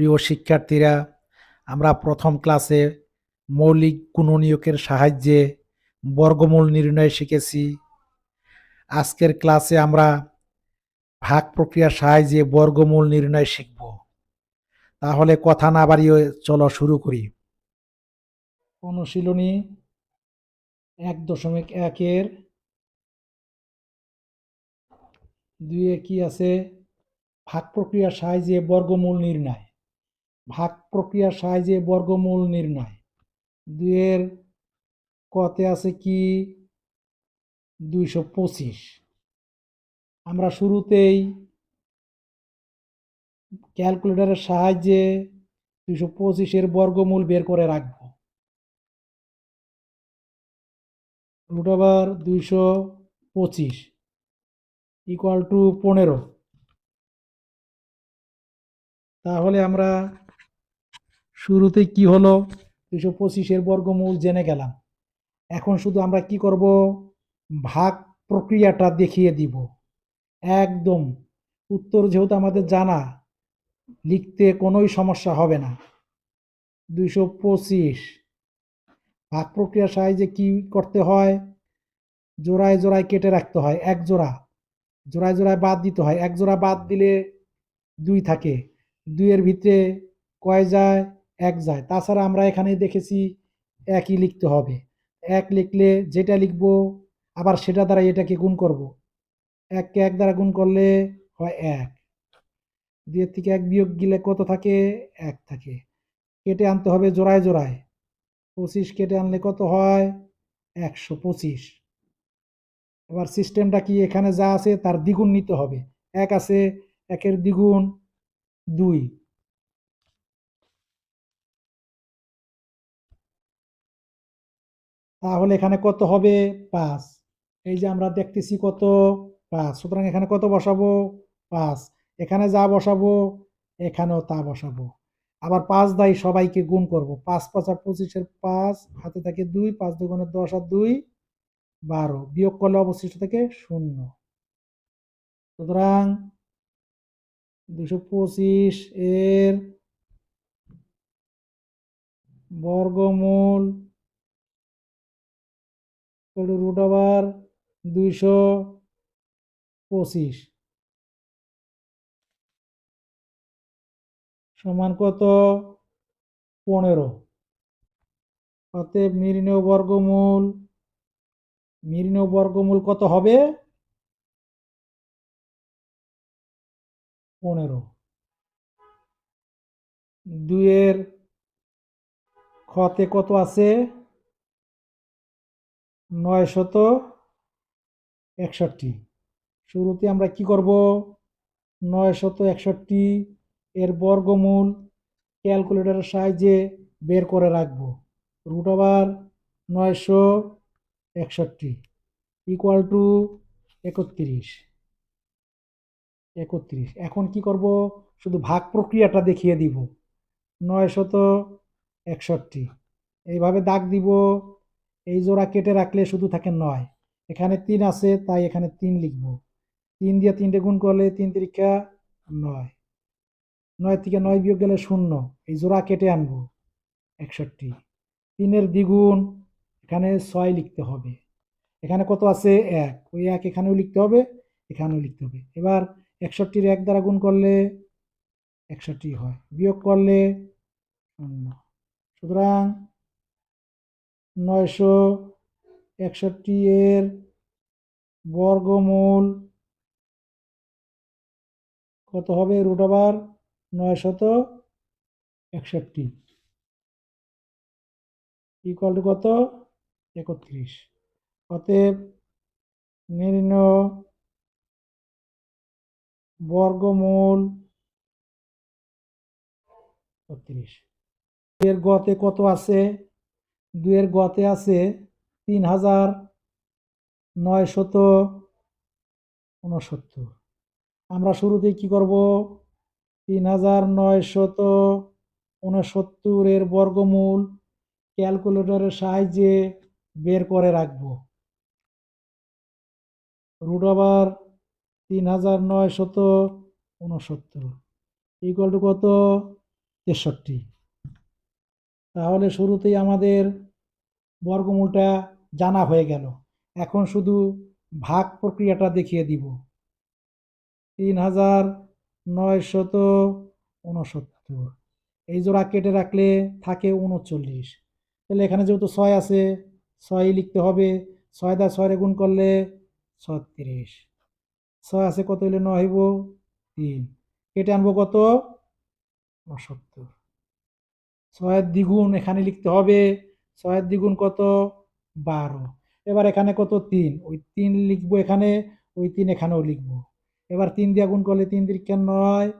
প্রিয় শিক্ষার্থীরা, আমরা প্রথম ক্লাসে মৌলিক গুণনীয়কের সাহায্যে বর্গমূল নির্ণয় শিখেছি। আজকের ক্লাসে আমরা ভাগ প্রক্রিয়ার সাহায্যে বর্গমূল নির্ণয় শিখব। তাহলে কথা না বাড়িয়ে চলো শুরু করি। অনুশীলনী এক দশমিক একের দুইয়ে কি আছে? ভাগ প্রক্রিয়ার সাহায্যে বর্গমূল নির্ণয়। ভাগ প্রক্রিয়ার সাহায্যে বর্গমূল নির্ণয়। দুইয়ের কতে আছে কি? দুইশো পঁচিশ। আমরা শুরুতেই ক্যালকুলেটরের সাহায্যে দুইশো পঁচিশের বর্গমূল বের করে রাখব। রুট ওভার দুইশো পঁচিশ ইকুয়াল টু পনেরো। তাহলে আমরা শুরুতে কি হলো? দুশো পঁচিশের বর্গমূল জেনে গেলাম। এখন শুধু আমরা কি করব? ভাগ প্রক্রিয়াটা দেখিয়ে দিব। একদম। উত্তর যেহেতু আমাদের জানা, লিখতে কোনোই সমস্যা হবে না। দুইশো পঁচিশ। ভাগ প্রক্রিয়ার সাহায্যে কি করতে হয়? জোড়ায় জোড়ায় কেটে রাখতে হয়। এক জোড়া। জোড়ায় জোড়ায় বাদ দিতে হয়। এক জোড়া বাদ দিলে দুই থাকে। দুইয়ের ভিতরে কয় যায়? এক যায়। তাছাড়া আমরা এখানে দেখেছি একই লিখতে হবে। এক লিখলে যেটা লিখব, আবার সেটা দ্বারা এটাকে গুণ করব। এককে এক দ্বারা গুণ করলে হয় এক। দুইয়ের থেকে এক বিয়োগ গেলে কত থাকে? এক থাকে। কেটে আনতে হবে জোড়ায় জোড়ায়। পঁচিশ কেটে আনলে কত হয়? একশো পঁচিশ। এবার সিস্টেমটা কি এখানে যা আছে তার দ্বিগুণ নিতে হবে। এক আছে, একের দ্বিগুণ দুই। তাহলে এখানে কত হবে? পাঁচ। এই যে আমরা দেখতেছি কত? পাঁচ। সুতরাং এখানে কত বসাবো? পাঁচ। এখানে যা বসাবো, এখানেও তা বসাবো। আবার পাঁচ দায় সবাইকে গুণ করব। পাঁচ পাঁচ আর পঁচিশের পাঁচ, হাতে থাকে দুই, পাঁচ দুগুণে দশ আর দুই, বারো। বিয়োগ করলে অবশিষ্ট থাকে শূন্য। সুতরাং দুশো পঁচিশ এর বর্গমূল রুট ওভার দুইশো পঁচিশ। সমান কত? পনেরো। অতএব নির্ণয় বর্গমূল নির্ণয় বর্গমূল কত হবে? পনেরো। দুইয়ের খতে কত আছে? নয় শত একষট্টি। শুরুতে আমরা কি করব? নয় শত একষট্টি এর বর্গমূল ক্যালকুলেটরের সাহায্যে বের করে রাখব। রুট ওভার নয়শো একষট্টি ইকুয়াল টু একত্রিশ। একত্রিশ। এখন কি করব? শুধু ভাগ প্রক্রিয়াটা দেখিয়ে দিব। নয় শত একষট্টি। এইভাবে দাগ দিব। এই জোড়া কেটে রাখলে শুধু থাকে নয়। এখানে তিন আছে, তাই এখানে তিন লিখব। তিন দিয়ে তিনটে গুণ করলে তিন তিরিকা নয়। নয় থেকে নয় বিয়োগ গেলে শূন্য। এই জোড়া কেটে আনব। একষট্টি। তিনের দ্বিগুণ, এখানে ছয় লিখতে হবে। এখানে কত আছে? এক। ওই এক এখানেও লিখতে হবে, এখানেও লিখতে হবে। এবার একষট্টির এক দ্বারা গুণ করলে একষট্টি হয়। বিয়োগ করলে শূন্য। সুতরাং নয়শো একষট্টি এর বর্গমূল কত হবে? রুট ওভার নয়শত একষট্টি। ইকুয়াল টু কত? একত্রিশ। অতএব নির্ণ বর্গমূল ছত্রিশ এর গতে কত আছে? দুয়ের গতে আছে তিন হাজার নয়শত উনসত্তর। আমরা শুরুতেই কি করব? তিন হাজার নয়শত উনসত্তরের বর্গমূল ক্যালকুলেটরের সাহায্যে বের করে রাখব। রুট ওভার তিন হাজার নয়শত উনসত্তর ইকুয়াল টু কত? তেষট্টি। তাহলে শুরুতেই আমাদের বর্গমূলটা জানা হয়ে গেল। এখন শুধু ভাগ প্রক্রিয়াটা দেখিয়ে দিব। তিন হাজার নয়শত উনসত্তর এই জোড়া কেটে রাখলে থাকে উনচল্লিশ তাহলে এখানে যেহেতু ছয় আছে ছয় লিখতে হবে। ছয় দা ছয় গুণ করলে ছত্রিশ। ছয় আছে কত হইলে নয় হইব? তিন। কেটে আনব কত? উনসত্তর ছয়ের দ্বিগুণ এখানে লিখতে হবে। ছয়ের দ্বিগুণ কত? বারো। এবার এখানে কত? তিন। ওই তিন লিখব এখানে, ওই তিন এখানেও লিখব। এবার তিন দিয়ে গুণ করলে তিন তিরিক্ষা নয়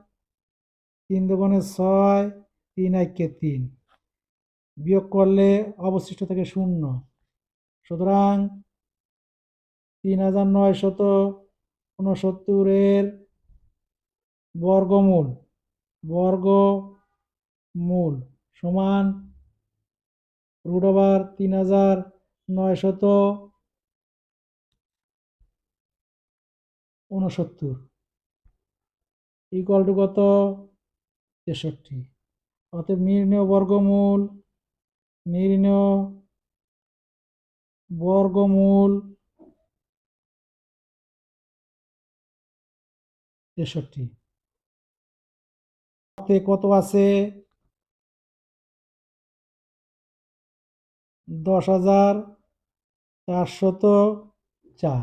তিন দুগুণে ছয়, তিন একে তিন। বিয়োগ করলে অবশিষ্ট থাকে শূন্য। সুতরাং তিন হাজার নয়শত উনসত্তরের বর্গমূল বর্গমূল। সমান রুট ওভার তিন হাজার নয়শত উনসত্তর ইকুয়াল টু কত? তেষট্টি। অতএব নির্ণয় বর্গমূল নির্ণয় বর্গমূল তেষট্টি। কত আছে? দশ হাজার চারশত চার।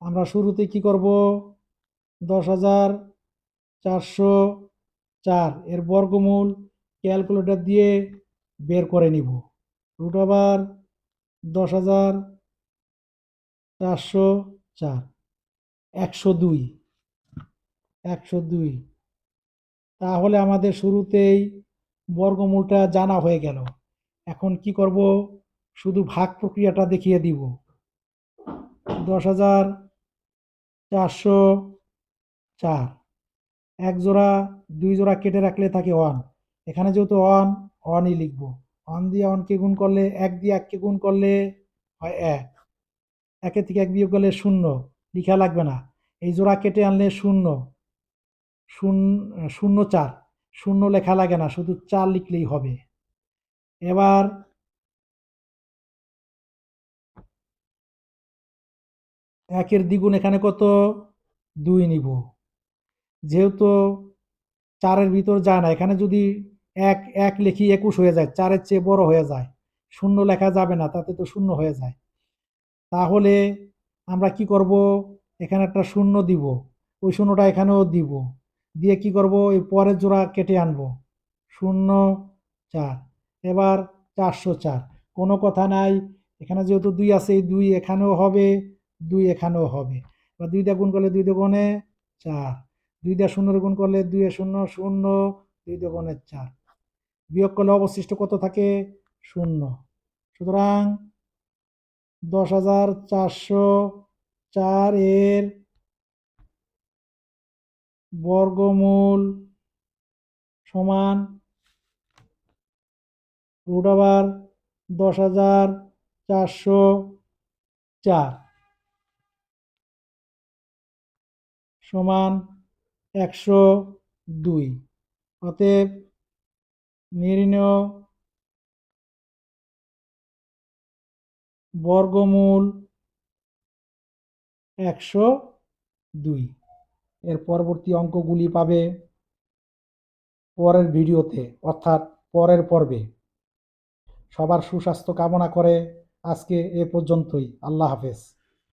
আমরা শুরুতে কি করব? দশ হাজার চারশো চার। এর বর্গমূল ক্যালকুলেটর দিয়ে বের করে নিব। রুট আবার দশ হাজার চারশো চার। একশো দুই। একশো দুই। তাহলে আমাদের শুরুতেই বর্গমূলটা জানা হয়ে গেল। এখন কি করব? শুধু ভাগ প্রক্রিয়াটা দেখিয়ে দিব। দশ হাজার চারশো চার। এক জোড়া, দুই জোড়া কেটে রাখলে থাকে ওয়ান এখানে যেহেতু ওয়ান ওয়ানই লিখব। ওয়ান দিয়ে ওয়ানকে গুণ করলে এক দিয়ে এককে গুণ করলে হয় এক। একের থেকে এক বিয়োগ করলে শূন্য। লিখা লাগবে না। এই জোড়া কেটে আনলে শূন্য। শূন্য শূন্য চার। শূন্য লেখা লাগে না। শুধু চার লিখলেই হবে। এবার একের দ্বিগুণ এখানে কত? দুই নিব। যেহেতু চারের ভিতর যায় না, এখানে যদি এক এক লেখি একুশ হয়ে যায়, চারের চেয়ে বড় হয়ে যায়, শূন্য লেখা যাবে না, তাতে তো শূন্য হয়ে যায়। তাহলে আমরা কি করব? এখানে একটা শূন্য দিব, ওই শূন্যটা এখানেও দিব। দিয়ে কি করব? এই পরের জোড়া কেটে আনব। শূন্য, চার। এবার চারশো চার। কোনো কথা নাই। এখানে যেহেতু দুই আছে, এই দুই এখানেও হবে, দুই এখানেও হবে। এবার দুই দিয়ে গুণ করলে দুই দোকানে চার। দুই দিয়ে শূন্য গুণ করলে দুই শূন্য শূন্য, দুই দোকানে চার। বিয়োগ করলে অবশিষ্ট কত থাকে? শূন্য। সুতরাং দশ হাজার চারশো চার এর বর্গমূল সমান রুট ওভার দশ হাজার চারশো চার সমান একশো দুই। অতএব নির্ণয় বর্গমূল একশো দুই। এর পরবর্তী অঙ্কগুলি পাবে পরের ভিডিওতে, অর্থাৎ পরের পর্বে। সবার সুস্বাস্থ্য কামনা করে আজকে এ পর্যন্তই। আল্লাহ হাফেজ।